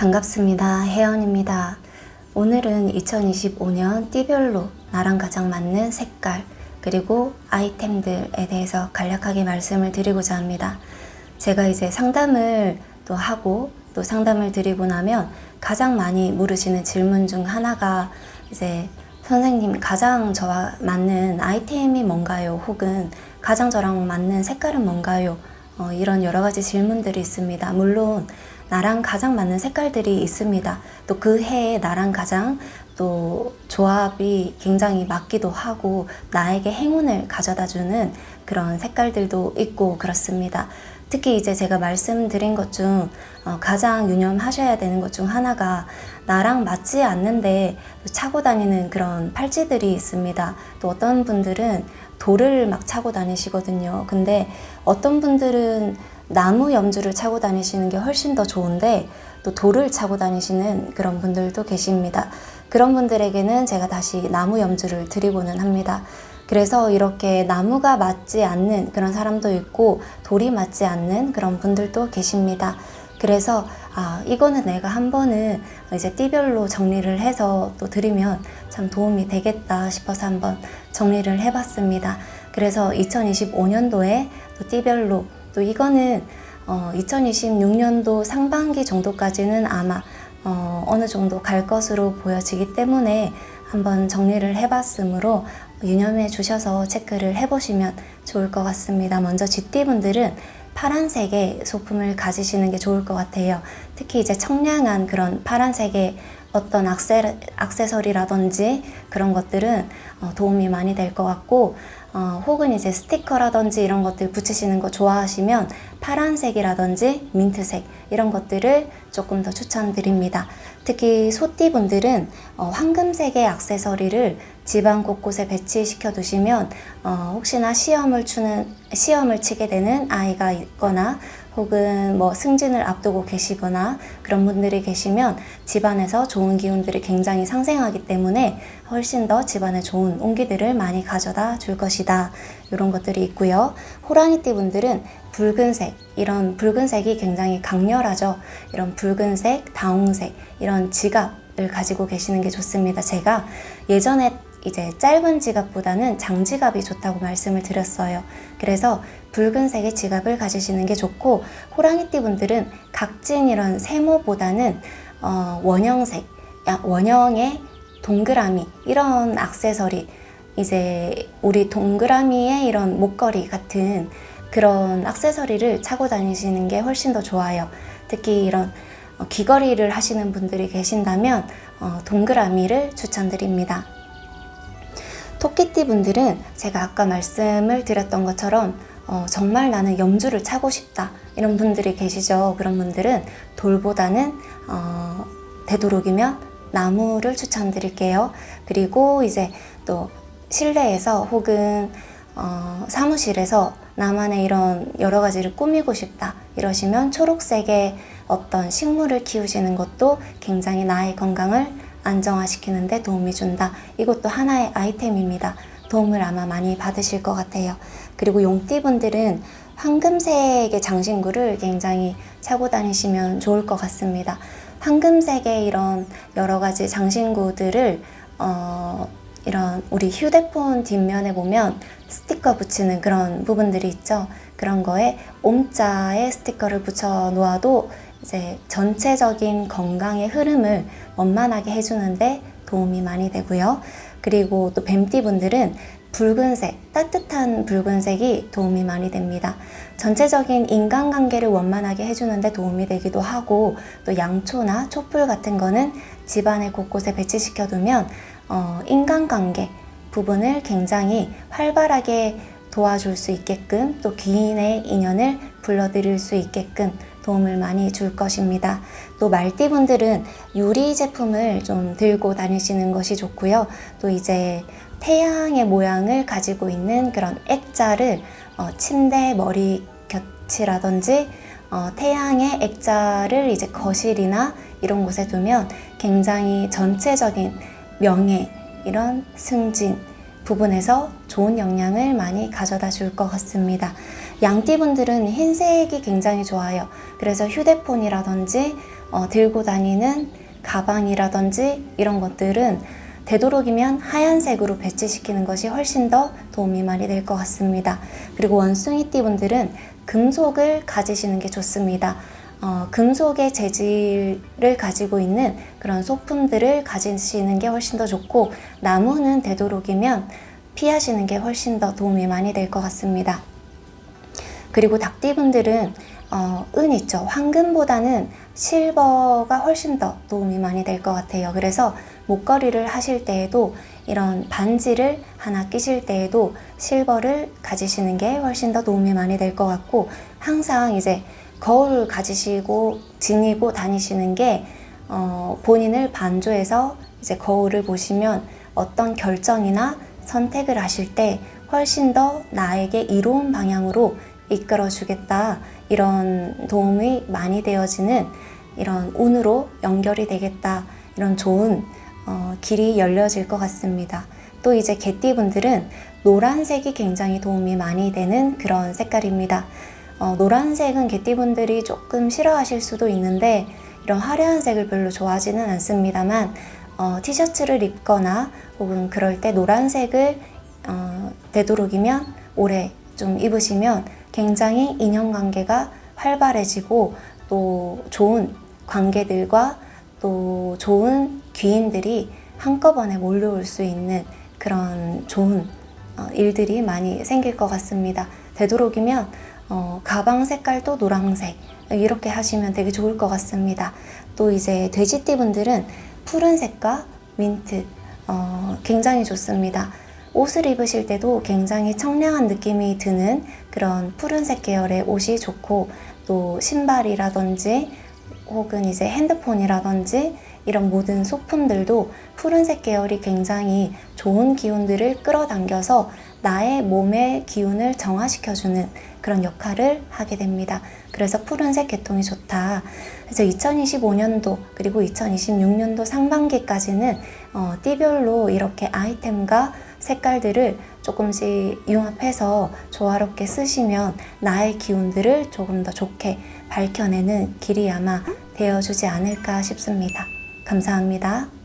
반갑습니다. 혜연입니다. 오늘은 2025년 띠별로 나랑 가장 맞는 색깔 그리고 아이템들에 대해서 간략하게 말씀을 드리고자 합니다. 제가 이제 상담을 또 하고 또 상담을 드리고 나면 가장 많이 물으시는 질문 중 하나가 이제 선생님 가장 저와 맞는 아이템이 뭔가요? 혹은 가장 저랑 맞는 색깔은 뭔가요? 어, 이런 여러 가지 질문들이 있습니다. 물론 나랑 가장 맞는 색깔들이 있습니다. 또 그 해에 나랑 가장 또 조합이 굉장히 맞기도 하고 나에게 행운을 가져다 주는 그런 색깔들도 있고 그렇습니다. 특히 이제 제가 말씀드린 것중 어, 가장 유념하셔야 되는 것 중 하나가 나랑 맞지 않는데 차고 다니는 그런 팔찌들이 있습니다. 또 어떤 분들은 돌을 막 차고 다니시거든요. 근데 어떤 분들은 나무 염주를 차고 다니시는 게 훨씬 더 좋은데 또 돌을 차고 다니시는 그런 분들도 계십니다. 그런 분들에게는 제가 다시 나무 염주를 드리고는 합니다. 그래서 이렇게 나무가 맞지 않는 그런 사람도 있고 돌이 맞지 않는 그런 분들도 계십니다. 그래서 아 이거는 내가 한 번은 이제 띠별로 정리를 해서 또 드리면 참 도움이 되겠다 싶어서 한번 정리를 해봤습니다. 그래서 2025년도에 또 띠별로 또 이거는 어, 2026년도 상반기 정도까지는 아마 어, 어느 정도 갈 것으로 보여지기 때문에 한번 정리를 해봤으므로 유념해 주셔서 체크를 해보시면 좋을 것 같습니다. 먼저 GT분들은 파란색의 소품을 가지시는 게 좋을 것 같아요. 특히 이제 청량한 그런 파란색의 어떤 악세, 악세서리라든지 그런 것들은 어, 도움이 많이 될 것 같고 어, 혹은 이제 스티커라든지 이런 것들 붙이시는 거 좋아하시면 파란색이라든지 민트색 이런 것들을 조금 더 추천드립니다. 특히 소띠분들은 어, 황금색의 액세서리를 집안 곳곳에 배치시켜 두시면 어, 혹시나 시험을 추는 시험을 치게 되는 아이가 있거나 혹은 뭐 승진을 앞두고 계시거나 그런 분들이 계시면 집안에서 좋은 기운들이 굉장히 상생하기 때문에 훨씬 더 집안에 좋은 온기들을 많이 가져다 줄 것이다. 이런 것들이 있고요. 호랑이띠 분들은 붉은색, 이런 붉은색이 굉장히 강렬하죠. 이런 붉은색, 다홍색, 이런 지갑을 가지고 계시는 게 좋습니다. 제가 예전에 이제 짧은 지갑보다는 장지갑이 좋다고 말씀을 드렸어요. 그래서 붉은색의 지갑을 가지시는 게 좋고 호랑이띠 분들은 각진 이런 세모보다는 어, 원형색, 야, 원형의 동그라미 이런 악세서리 이제 우리 동그라미의 이런 목걸이 같은 그런 악세서리를 차고 다니시는 게 훨씬 더 좋아요. 특히 이런 어, 귀걸이를 하시는 분들이 계신다면 어, 동그라미를 추천드립니다. 토끼띠 분들은 제가 아까 말씀을 드렸던 것처럼 어, 정말 나는 염주를 차고 싶다 이런 분들이 계시죠. 그런 분들은 돌보다는 어, 되도록이면 나무를 추천드릴게요. 그리고 이제 또 실내에서 혹은 어, 사무실에서 나만의 이런 여러 가지를 꾸미고 싶다 이러시면 초록색의 어떤 식물을 키우시는 것도 굉장히 나의 건강을 안정화시키는데 도움이 준다. 이것도 하나의 아이템입니다. 도움을 아마 많이 받으실 것 같아요. 그리고 용띠분들은 황금색의 장신구를 굉장히 차고 다니시면 좋을 것 같습니다. 황금색의 이런 여러 가지 장신구들을 어, 이런 우리 휴대폰 뒷면에 보면 스티커 붙이는 그런 부분들이 있죠. 그런 거에 옴자의 스티커를 붙여 놓아도 이제 전체적인 건강의 흐름을 원만하게 해주는데 도움이 많이 되고요. 그리고 또 뱀띠 분들은 붉은색, 따뜻한 붉은색이 도움이 많이 됩니다. 전체적인 인간관계를 원만하게 해주는데 도움이 되기도 하고 또 양초나 촛불 같은 거는 집안의 곳곳에 배치시켜 두면 어, 인간관계 부분을 굉장히 활발하게 도와줄 수 있게끔 또 귀인의 인연을 불러들일 수 있게끔 도움을 많이 줄 것입니다. 또 말띠분들은 유리 제품을 좀 들고 다니시는 것이 좋고요. 또 이제 태양의 모양을 가지고 있는 그런 액자를 어, 침대 머리 곁이라든지 어, 태양의 액자를 이제 거실이나 이런 곳에 두면 굉장히 전체적인 명예, 이런 승진 부분에서 좋은 영향을 많이 가져다 줄 것 같습니다. 양띠분들은 흰색이 굉장히 좋아요. 그래서 휴대폰이라든지 어, 들고 다니는 가방이라든지 이런 것들은 되도록이면 하얀색으로 배치시키는 것이 훨씬 더 도움이 많이 될 것 같습니다. 그리고 원숭이띠 분들은 금속을 가지시는 게 좋습니다. 어, 금속의 재질을 가지고 있는 그런 소품들을 가지시는 게 훨씬 더 좋고 나무는 되도록이면 피하시는 게 훨씬 더 도움이 많이 될 것 같습니다. 그리고 닭띠분들은 어, 은 있죠. 황금보다는 실버가 훨씬 더 도움이 많이 될 것 같아요. 그래서 목걸이를 하실 때에도 이런 반지를 하나 끼실 때에도 실버를 가지시는 게 훨씬 더 도움이 많이 될 것 같고 항상 이제 거울 가지시고 지니고 다니시는 게 어, 본인을 반조해서 이제 거울을 보시면 어떤 결정이나 선택을 하실 때 훨씬 더 나에게 이로운 방향으로 이끌어 주겠다. 이런 도움이 많이 되어지는 이런 운으로 연결이 되겠다. 이런 좋은 어, 길이 열려질 것 같습니다. 또 이제 개띠분들은 노란색이 굉장히 도움이 많이 되는 그런 색깔입니다. 어, 노란색은 개띠분들이 조금 싫어하실 수도 있는데 이런 화려한 색을 별로 좋아하지는 않습니다만 어, 티셔츠를 입거나 혹은 그럴 때 노란색을 어, 되도록이면 오래 좀 입으시면 굉장히 인연관계가 활발해지고 또 좋은 관계들과 또 좋은 귀인들이 한꺼번에 몰려올 수 있는 그런 좋은 어, 일들이 많이 생길 것 같습니다. 되도록이면 어, 가방 색깔도 노란색 이렇게 하시면 되게 좋을 것 같습니다. 또 이제 돼지띠 분들은 푸른색과 민트 어, 굉장히 좋습니다. 옷을 입으실 때도 굉장히 청량한 느낌이 드는 그런 푸른색 계열의 옷이 좋고 또 신발이라든지 혹은 이제 핸드폰이라든지 이런 모든 소품들도 푸른색 계열이 굉장히 좋은 기운들을 끌어당겨서 나의 몸의 기운을 정화시켜주는 그런 역할을 하게 됩니다. 그래서 푸른색 계통이 좋다. 그래서 2025년도 그리고 2026년도 상반기까지는 어, 띠별로 이렇게 아이템과 색깔들을 조금씩 융합해서 조화롭게 쓰시면 나의 기운들을 조금 더 좋게 밝혀내는 길이 아마 되어주지 않을까 싶습니다. 감사합니다.